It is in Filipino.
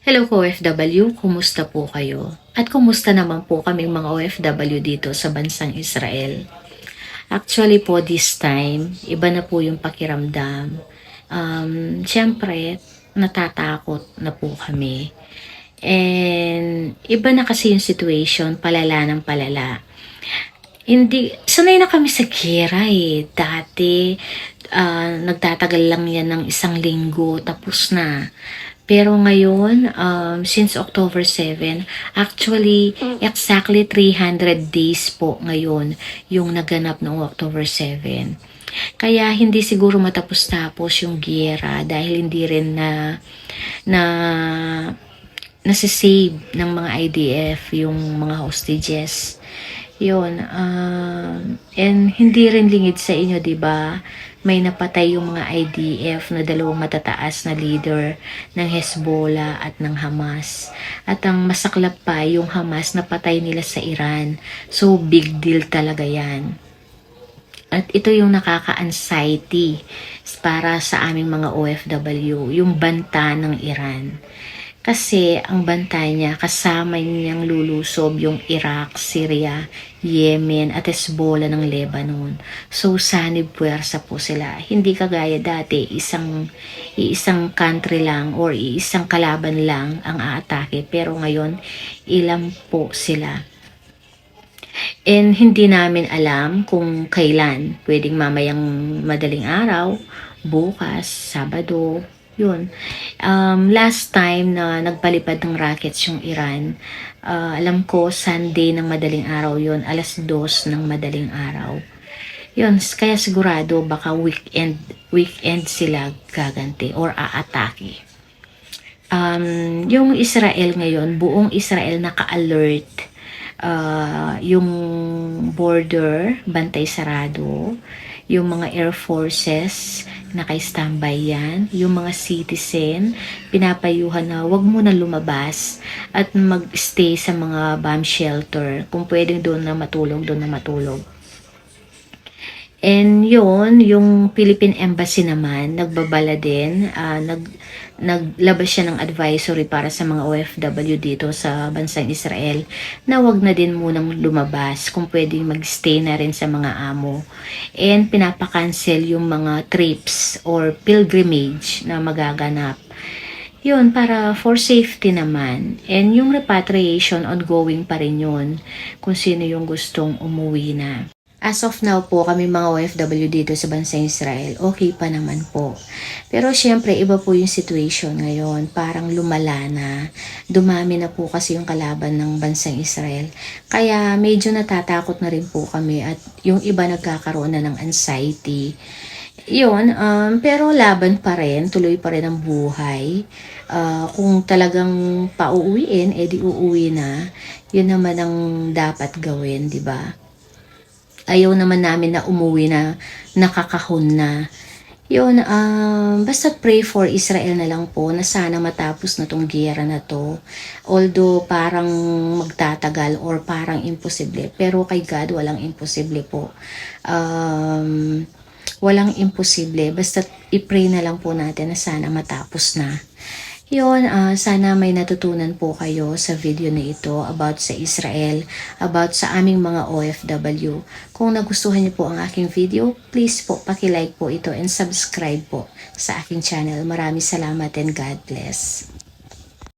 Hello ko OFW, kumusta po kayo? At kumusta naman po kaming mga OFW dito sa bansang Israel? Actually po this time, iba na po yung pakiramdam. Um, Siyempre, natatakot na po kami. And iba na kasi yung situation, palala ng palala. Hindi, sanay na kami sa kira eh. Dati, ah, nagtatagal lang yan ng isang linggo, tapos na. Pero ngayon, um, since October 7, actually, exactly 300 days po ngayon yung naganap ng October 7. Kaya hindi siguro matapos-tapos yung giyera dahil hindi rin na na nasisave ng mga IDF yung mga hostages. Yun. um, and hindi rin lingid sa inyo, di ba? May napatay yung mga IDF na dalawang matataas na leader ng Hezbollah at ng Hamas. At ang masaklap pa, yung Hamas napatay nila sa Iran. So, big deal talaga yan. At ito yung nakaka-anxiety para sa aming mga OFW, yung banta ng Iran. Kasi ang banta niya, kasama niyang lulusob yung Iraq, Syria, Yemen at Hezbollah ng Lebanon. So sanib puwersa po sila. Hindi kagaya dati, isang, iisang country lang or iisang kalaban lang ang aatake. Pero ngayon, ilang po sila. And hindi namin alam kung kailan. Pwedeng mamayang madaling araw, bukas, Sabado, yun. Um, last time na nagpalipad ng rockets yung Iran, ah, alam ko Sunday ng madaling araw yun, alas dos ng madaling araw. Yun, kaya sigurado baka weekend, weekend sila gaganti or aatake. Um, yung Israel ngayon, buong Israel naka-alert. Ah, yung border, bantay sarado. Yung mga air forces, naka-standby yan. Yung mga citizen, pinapayuhan na wag mo na lumabas at mag-stay sa mga bomb shelter. Kung pwedeng doon na matulog, doon na matulog. And yun, yung Philippine Embassy naman, nagbabala din, ah, nag, naglabas siya ng advisory para sa mga OFW dito sa bansang Israel na wag na din munang lumabas kung pwedeng magstay na rin sa mga amo. And pinapakancel yung mga trips or pilgrimage na magaganap. Yun, para for safety naman. And yung repatriation, ongoing pa rin yun kung sino yung gustong umuwi na. As of now po, kami mga OFW dito sa bansang Israel, okay pa naman po. Pero syempre, iba po yung situation ngayon. Parang lumala na. Dumami na po kasi yung kalaban ng bansang Israel. Kaya medyo natatakot na rin po kami at yung iba nagkakaroon na ng anxiety. Yun, um, pero laban pa rin, tuloy pa rin ang buhay. Ah, kung talagang pauuwiin, edi uuwi na. Yun naman ang dapat gawin, di ba? Ayaw naman namin na umuwi na nakakahon na. Yun, um, basta pray for Israel na lang po na sana matapos na tong gera na to. Although parang magtatagal or parang imposible. Pero kay God, walang imposible po. Um, walang imposible. Basta i-pray na lang po natin na sana matapos na. Yun, ah, sana may natutunan po kayo sa video na ito about sa Israel, about sa aming mga OFW. Kung nagustuhan niyo po ang aking video, please po pakilike po ito and subscribe po sa aking channel. Maraming salamat and God bless.